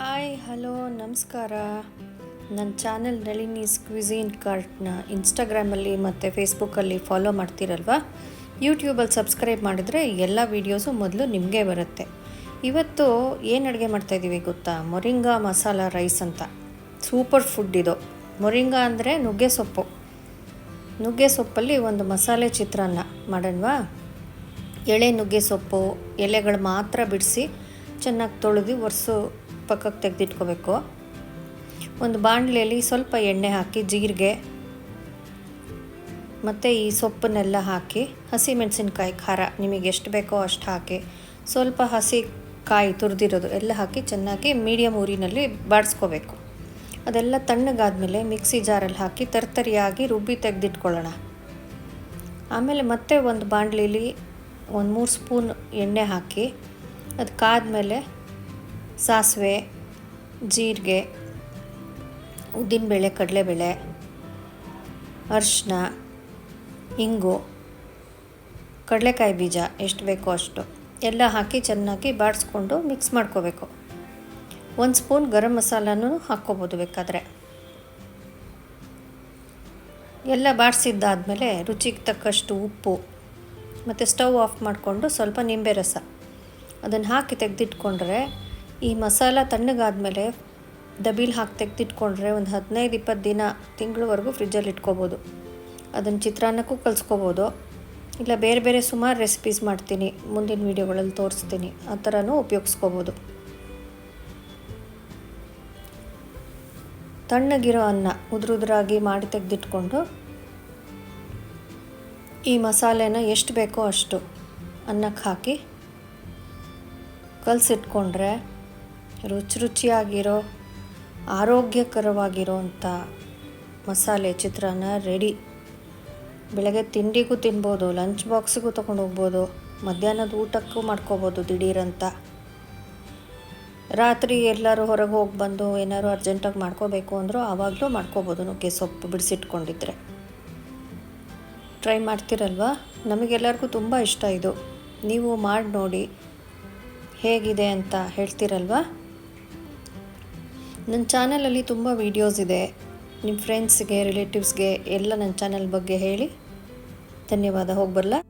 Hi hello ನಮಸ್ಕಾರ. ನನ್ನ channel Nalini's cuisine ಕಾರ್ಟ್ನ ಇನ್ಸ್ಟಾಗ್ರಾಮಲ್ಲಿ ಮತ್ತು ಫೇಸ್ಬುಕ್ಕಲ್ಲಿ ಫಾಲೋ ಮಾಡ್ತೀರಲ್ವ? ಯೂಟ್ಯೂಬಲ್ಲಿ ಸಬ್ಸ್ಕ್ರೈಬ್ ಮಾಡಿದರೆ ಎಲ್ಲ ವೀಡಿಯೋಸು ಮೊದಲು ನಿಮಗೆ ಬರುತ್ತೆ. ಇವತ್ತು ಏನು ಅಡುಗೆ ಮಾಡ್ತಾಯಿದ್ದೀವಿ ಗೊತ್ತಾ? ಮೊರಿಂಗಾ ಮಸಾಲ ರೈಸ್ ಅಂತ. ಸೂಪರ್ ಫುಡ್ ಇದು. ಮೊರಿಂಗಾ ಅಂದರೆ ನುಗ್ಗೆ ಸೊಪ್ಪು. ನುಗ್ಗೆ ಸೊಪ್ಪಲ್ಲಿ ಒಂದು ಮಸಾಲೆ ಚಿತ್ರಾನ್ನ ಮಾಡೋಣವಾ? ಎಳೆ ನುಗ್ಗೆ ಸೊಪ್ಪು, ಎಲೆಗಳು ಮಾತ್ರ ಬಿಡಿಸಿ ಚೆನ್ನಾಗಿ ತೊಳೆದು ಒರೆಸು ಪಕ್ಕಕ್ಕೆ ತೆಗೆದಿಟ್ಕೋಬೇಕು. ಒಂದು ಬಾಣಲೆಯಲ್ಲಿ ಸ್ವಲ್ಪ ಎಣ್ಣೆ ಹಾಕಿ, ಜೀರಿಗೆ ಮತ್ತು ಈ ಸೊಪ್ಪನ್ನೆಲ್ಲ ಹಾಕಿ, ಹಸಿ ಮೆಣಸಿನ್ಕಾಯಿ ಖಾರ ನಿಮಗೆ ಎಷ್ಟು ಬೇಕೋ ಅಷ್ಟು ಹಾಕಿ, ಸ್ವಲ್ಪ ಹಸಿ ಕಾಯಿ ತುರಿದಿರೋದು ಎಲ್ಲ ಹಾಕಿ ಚೆನ್ನಾಗಿ ಮೀಡಿಯಮ್ ಊರಿನಲ್ಲಿ ಬಾಡಿಸ್ಕೋಬೇಕು. ಅದೆಲ್ಲ ತಣ್ಣಗಾದಮೇಲೆ ಮಿಕ್ಸಿ ಜಾರಲ್ಲಿ ಹಾಕಿ ತರ್ತರಿಯಾಗಿ ರುಬ್ಬಿ ತೆಗೆದಿಟ್ಕೊಳ್ಳೋಣ. ಆಮೇಲೆ ಮತ್ತೆ ಒಂದು ಬಾಣಲೀಲಿ ಒಂದು ಮೂರು ಸ್ಪೂನ್ ಎಣ್ಣೆ ಹಾಕಿ ಅದು ಕಾದ್ಮೇಲೆ ಸಾಸಿವೆ, ಜೀರಿಗೆ, ಉದ್ದಿನಬೇಳೆ, ಕಡಲೆಬೇಳೆ ಅರಿಶಿನ ಇಂಗು, ಕಡಲೆಕಾಯಿ ಬೀಜ ಎಷ್ಟು ಬೇಕೋ ಅಷ್ಟು. ಎಲ್ಲ ಹಾಕಿ ಚೆನ್ನಾಗಿ ಬಾಡಿಸ್ಕೊಂಡು ಮಿಕ್ಸ್ ಮಾಡ್ಕೋಬೇಕು. ಒಂದು ಸ್ಪೂನ್ ಗರಂ ಮಸಾಲನೂ ಹಾಕ್ಕೋಬೋದು ಬೇಕಾದರೆ. ಎಲ್ಲ ಬಾಡಿಸಿದ್ದಾದಮೇಲೆ ರುಚಿಗೆ ತಕ್ಕಷ್ಟು ಉಪ್ಪು ಮತ್ತು ಸ್ಟವ್ ಆಫ್ ಮಾಡಿಕೊಂಡು ಸ್ವಲ್ಪ ನಿಂಬೆ ರಸ. ಅದನ್ನು ಹಾಕಿ ತೆಗೆದಿಟ್ಕೊಂಡ್ರೆ ಈ ಮಸಾಲ ತಣ್ಣಗಾದಮೇಲೆ ದಬೀಲ್ ಹಾಕಿ ತೆಗೆದಿಟ್ಕೊಂಡ್ರೆ ಒಂದು ಹದಿನೈದು ಇಪ್ಪತ್ತು ದಿನ ತಿಂಗಳವರೆಗೂ ಫ್ರಿಜ್ಜಲ್ಲಿ ಇಟ್ಕೋಬೋದು. ಅದನ್ನು ಚಿತ್ರಾನ್ನಕ್ಕೂ ಕಲಿಸ್ಕೋಬೋದು. ಇಲ್ಲ ಬೇರೆ ಬೇರೆ ಸುಮಾರು ರೆಸಿಪೀಸ್ ಮಾಡ್ತೀನಿ. ಮುಂದಿನ ವೀಡಿಯೋಗಳಲ್ಲಿ ತೋರಿಸ್ತೀನಿ. ಆ ಥರನೂ ಉಪಯೋಗಿಸ್ಕೋಬೋದು. ತಣ್ಣಗಿರೋ ಅನ್ನ ಉದುರುದ್ರಾಗಿ ಮಾಡಿ ತೆಗೆದಿಟ್ಕೊಂಡು ಈ ಮಸಾಲೆನ ಎಷ್ಟು ಬೇಕೋ ಅಷ್ಟು ಅನ್ನಕ್ಕೆ ಹಾಕಿ ಕಲಸಿಟ್ಕೊಂಡ್ರೆ ರುಚಿ ರುಚಿಯಾಗಿರೋ, ಆರೋಗ್ಯಕರವಾಗಿರೋ ಅಂಥ ಮಸಾಲೆ ಚಿತ್ರಾನ್ನ ರೆಡಿ ಬೆಳಗ್ಗೆ ತಿಂಡಿಗೂ ತಿನ್ಬೋದು ಲಂಚ್ ಬಾಕ್ಸಿಗೂ ತೊಗೊಂಡು ಹೋಗ್ಬೋದು, ಮಧ್ಯಾಹ್ನದ ಊಟಕ್ಕೂ ಮಾಡ್ಕೋಬೋದು ದಿಢೀರಂತ. ರಾತ್ರಿ ಎಲ್ಲರೂ ಹೊರಗೆ ಹೋಗಿ ಬಂದು ಏನಾದ್ರು ಅರ್ಜೆಂಟಾಗಿ ಮಾಡ್ಕೋಬೇಕು ಅಂದರೂ ಆವಾಗಲೂ ಮಾಡ್ಕೋಬೋದು, ನುಗ್ಗೆ ಸೊಪ್ಪು ಬಿಡಿಸಿಟ್ಕೊಂಡಿದ್ರೆ. ಟ್ರೈ ಮಾಡ್ತೀರಲ್ವಾ? ನಮಗೆಲ್ಲರಿಗೂ ತುಂಬ ಇಷ್ಟ ಇದು. ನೀವು ಮಾಡಿ ನೋಡಿ ಹೇಗಿದೆ ಅಂತ ಹೇಳ್ತೀರಲ್ವಾ? ನನ್ನ ಚಾನಲಲ್ಲಿ ತುಂಬ ವೀಡಿಯೋಸ್ ಇದೆ. ನಿಮ್ಮ ಫ್ರೆಂಡ್ಸ್ಗೆ ರಿಲೇಟಿವ್ಸ್ಗೆ ಎಲ್ಲ ನನ್ನ ಚಾನಲ್ ಬಗ್ಗೆ ಹೇಳಿ. ಧನ್ಯವಾದ. ಹೋಗಿ ಬರಲಾ?